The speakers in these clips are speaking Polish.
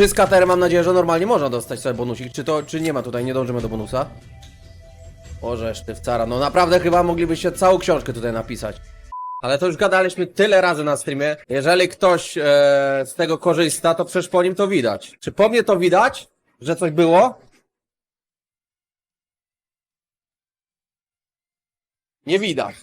Trzy skatery mam nadzieję, że normalnie można dostać sobie bonusik. Czy to, czy nie ma tutaj, nie dążymy do bonusa? Ożesz ty wcara, no naprawdę chyba moglibyście całą książkę tutaj napisać. Ale to już gadaliśmy tyle razy na streamie. Jeżeli ktoś e, z tego korzysta, to przecież po nim to widać. Czy po mnie to widać, że coś było? Nie widać.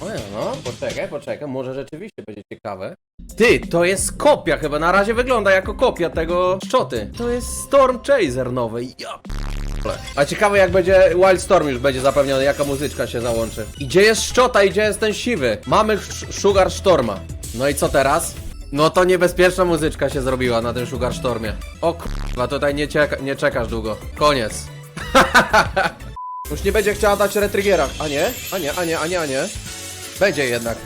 O nie, no, poczekaj, poczekaj, może rzeczywiście będzie ciekawe. Ty, to jest kopia, chyba na razie wygląda jako kopia tego szczoty. To jest Storm Chaser nowy, ja. A ciekawe jak będzie Wildstorm już będzie zapewniony, jaka muzyczka się załączy. I gdzie jest szczota i gdzie jest ten siwy? Mamy Sugar Storma. No i co teraz? No to niebezpieczna muzyczka się zrobiła na tym Sugar Stormie. O kurwa, tutaj nie, cieka- nie czekasz długo. Koniec. Już nie będzie chciała dać retrygiera. A nie? A nie, a nie, a nie, a nie. Będzie jednak.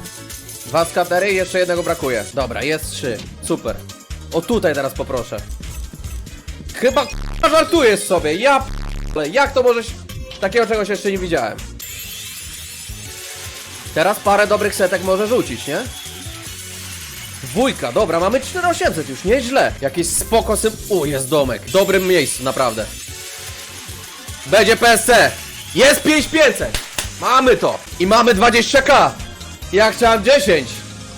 Dwa skatery i jeszcze jednego brakuje. Dobra, jest trzy. Super. O tutaj teraz poproszę. Chyba k***a, żartujesz sobie. Ja p***le. Jak to możesz... Takiego czegoś jeszcze nie widziałem. Teraz parę dobrych setek może rzucić, nie? Dwójka, dobra, mamy 4800 już, nieźle. Jakiś spoko sym... U, jest domek. Dobrym miejscu, naprawdę. Będzie PSC. Jest 5500. Mamy to. I mamy 20k. Ja chciałem 10.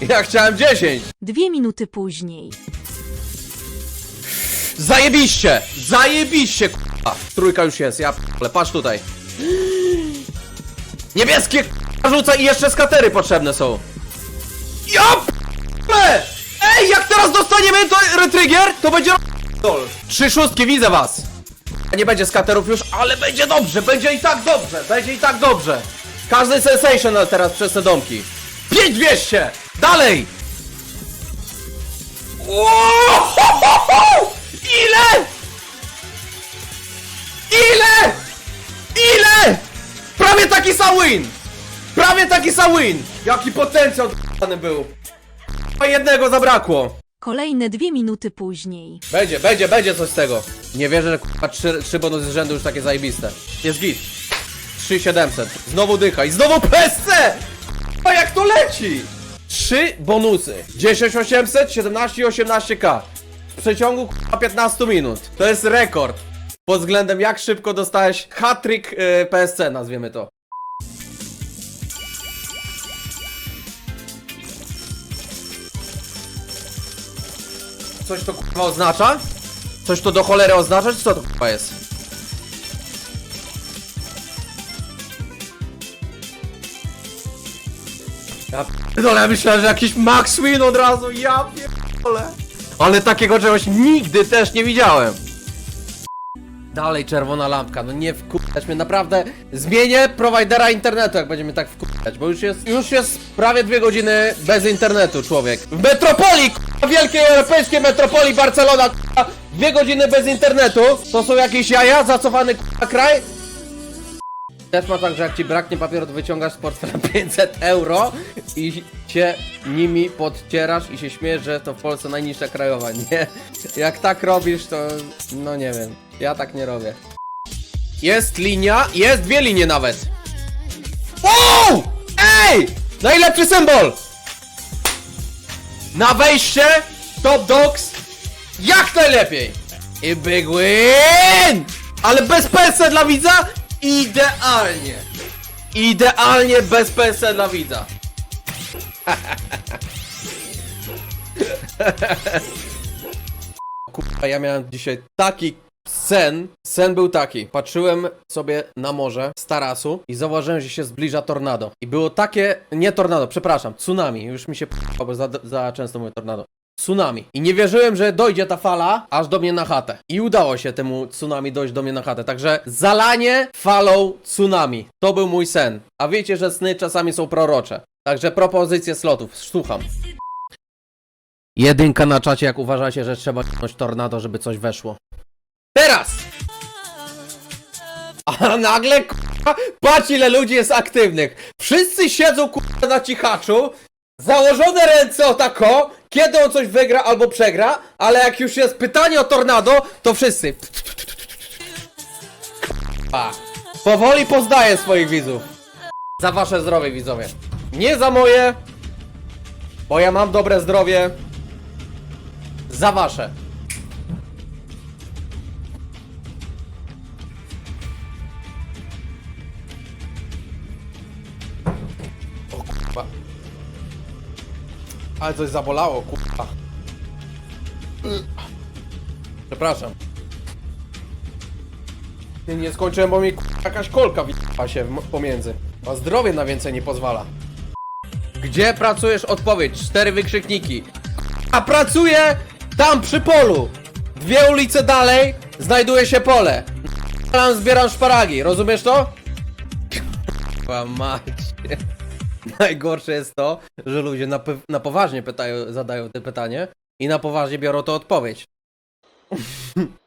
Ja chciałem 10. Dwie minuty później. Zajebiście! Zajebiście, k***a. Trójka już jest, ja p***le, patrz tutaj. Niebieskie k***a rzuca i jeszcze skatery potrzebne są. Ja p***le! Ej, jak teraz dostaniemy to retrigger, to będzie r***dol. Trzy szóstki, widzę was. Nie będzie skaterów już, ale będzie dobrze, będzie i tak dobrze, będzie i tak dobrze. Każdy sensational teraz przez te domki. 5200! Dalej! Wow! Ile? Ile? Ile? Prawie taki sam win! Prawie taki sam win! Jaki potencjał d***ny był! A jednego zabrakło. Kolejne dwie minuty później. Będzie, będzie, będzie coś z tego. Nie wierzę, że k***a trzy, trzy bonusy z rzędu już takie zajebiste. Jest git. 3700. Znowu dycha i znowu PSC! Leci? Trzy bonusy. 10800, 17 i 18k. W przeciągu k***a 15 minut. To jest rekord. Pod względem jak szybko dostałeś hat-trick yy, PSC, nazwiemy to. Coś to k***a oznacza? Coś to do cholery oznacza, czy co to k***a jest? Ja pierdolę, ja myślałem, że jakiś Max Win od razu, ja pierdolę. Ale takiego czegoś nigdy też nie widziałem. Dalej czerwona lampka, no nie wkurzać mnie, naprawdę zmienię prowajdera internetu, jak będziemy tak wkurzać, bo już jest, już jest prawie dwie godziny bez internetu, człowiek. W metropolii, k***a, wielkiej europejskiej metropolii Barcelona, k***a, dwie godziny bez internetu, to są jakieś jaja, zacofany k***a kraj? Też ma tak, że jak ci braknie papieru, to wyciągasz z portfela 500 euro i się nimi podcierasz i się śmiesz, że to w Polsce najniższa krajowa. Nie, jak tak robisz, to no nie wiem. Ja tak nie robię. Jest linia, jest dwie linie nawet. Wow! Ej! Najlepszy symbol! Na wejście Top Dogs jak najlepiej! I big win! Ale bez PC dla widza? Idealnie! Idealnie bez PC dla widza. Kurwa, ja miałem dzisiaj taki sen. Sen był taki. Patrzyłem sobie na morze z tarasu i zauważyłem, że się zbliża tornado. I było takie, nie tornado, przepraszam, tsunami. Już mi się p***a, bo za, za często mówię tornado. Tsunami. I nie wierzyłem, że dojdzie ta fala aż do mnie na chatę. I udało się temu tsunami dojść do mnie na chatę. Także zalanie falą tsunami. To był mój sen. A wiecie, że sny czasami są prorocze. Także propozycje slotów. Słucham. Jedynka na czacie, jak uważacie, że trzeba ciągnąć tornado, żeby coś weszło. Teraz! A nagle, k***a, patrz ile ludzi jest aktywnych. Wszyscy siedzą, k***a, na cichaczu, założone ręce o tako, kiedy on coś wygra albo przegra, ale jak już jest pytanie o tornado, to wszyscy. K***a. Powoli poznaję swoich widzów. Za wasze zdrowie, widzowie. Nie za moje, bo ja mam dobre zdrowie. Za wasze. Ale coś zabolało, kurwa. Przepraszam. Nie, nie skończyłem, bo mi kurwa, jakaś kolka w się pomiędzy. A zdrowie na więcej nie pozwala. Gdzie pracujesz? Odpowiedź. Cztery wykrzykniki. A pracuję tam przy polu. Dwie ulice dalej znajduje się pole. Tam zbieram szparagi. Rozumiesz to? Kurwa macie. Najgorsze jest to, że ludzie na, na poważnie pytają, zadają te pytanie i na poważnie biorą to odpowiedź.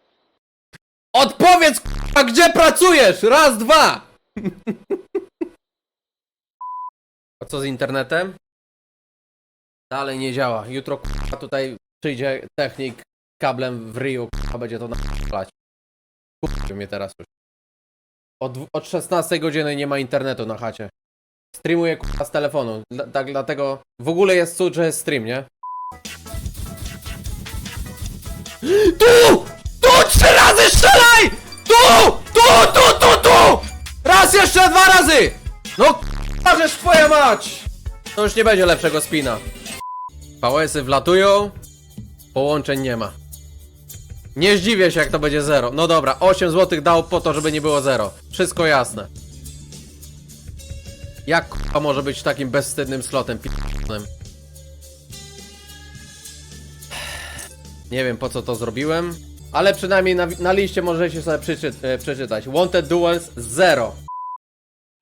Odpowiedz, k***a, gdzie pracujesz? Raz, dwa! A co z internetem? Dalej nie działa. Jutro k***a, tutaj przyjdzie technik kablem w ryju, a będzie to napalać. Kupił mnie teraz już. Od, od 16 godziny nie ma internetu na chacie. Streamuję k***a, z telefonu. Dla, tak, dlatego w ogóle jest cud, że jest stream, nie? Tu! Tu trzy razy strzelaj! Tu! Tu, tu, tu, tu! Raz jeszcze, dwa razy! No k***a, żeż twoja mać! To już nie będzie lepszego spina. VS-y wlatują, połączeń nie ma. Nie zdziwię się jak to będzie zero. No dobra, 8 zł dał po to, żeby nie było zero. Wszystko jasne. Jak k***a może być takim bezwstydnym slotem p***nym? Nie wiem po co to zrobiłem, ale przynajmniej na, na liście możecie sobie e, przeczytać. Wanted Duels 0.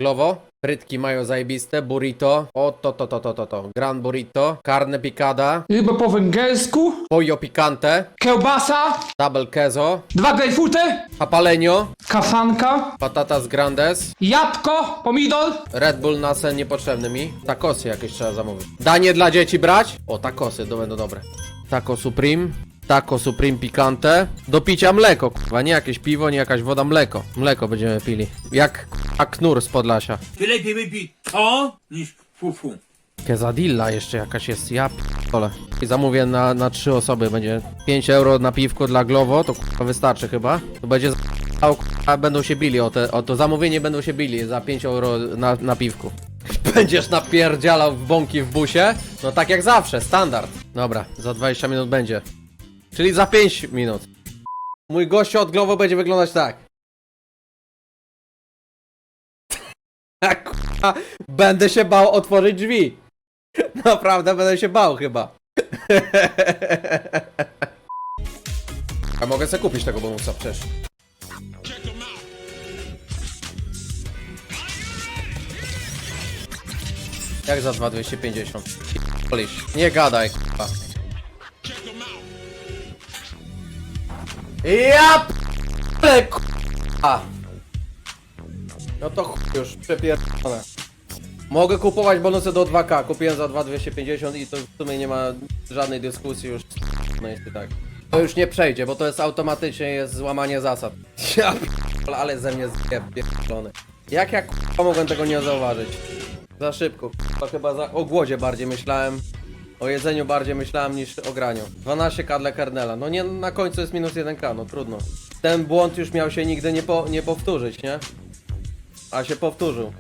Glovo, frytki mają zajebiste, burrito, o to to to to to to, gran burrito, carne picada, Ryba po węgiersku, pollo picante, kiełbasa, double queso, dwa grejpfruty, papaleño, kaszanka, patatas grandes, jabłko, pomidor, Red Bull na sen niepotrzebny mi, takosy jakieś trzeba zamówić. Danie dla dzieci brać? O, takosy, to będą dobre. Taco Supreme, Taco Supreme Picante, do picia mleko, kurwa, nie jakieś piwo, nie jakaś woda, mleko. Mleko będziemy pili. Jak kurwa, knur z Podlasia. Ty lepiej wypij to niż fufu. Quesadilla jeszcze jakaś jest, ja p***ole. I zamówię na, na trzy osoby, będzie 5 euro na piwko dla Glovo, to kurwa wystarczy chyba. To będzie za... a będą się bili o, te, o to zamówienie, będą się bili za 5 euro na, na piwku. Będziesz napierdzialał w bąki w busie? No tak jak zawsze, standard. Dobra, za 20 minut będzie. Czyli za 5 minut. Mój gościu od Glovo będzie wyglądać tak. A kurwa, będę się bał otworzyć drzwi. Naprawdę będę się bał chyba. A mogę sobie kupić tego bonusa przecież. Jak za 2250? Polisz. Nie gadaj, k***a. Ja p***le, k***a. No to chuj już, przepierdolone. Mogę kupować bonusy do 2K, kupiłem za 2250 i to w sumie nie ma żadnej dyskusji już. No jest i tak. To już nie przejdzie, bo to jest automatycznie jest złamanie zasad. Ja p***ole, ale ze mnie zjeb pierdolony. Jak ja k***a mogłem tego nie zauważyć? Za szybko, k***a chyba za... o głodzie bardziej myślałem. O jedzeniu bardziej myślałem niż o graniu. 12k dla Kernela. No nie, na końcu jest minus 1k, no trudno. Ten błąd już miał się nigdy nie, po, nie powtórzyć, nie? A się powtórzył.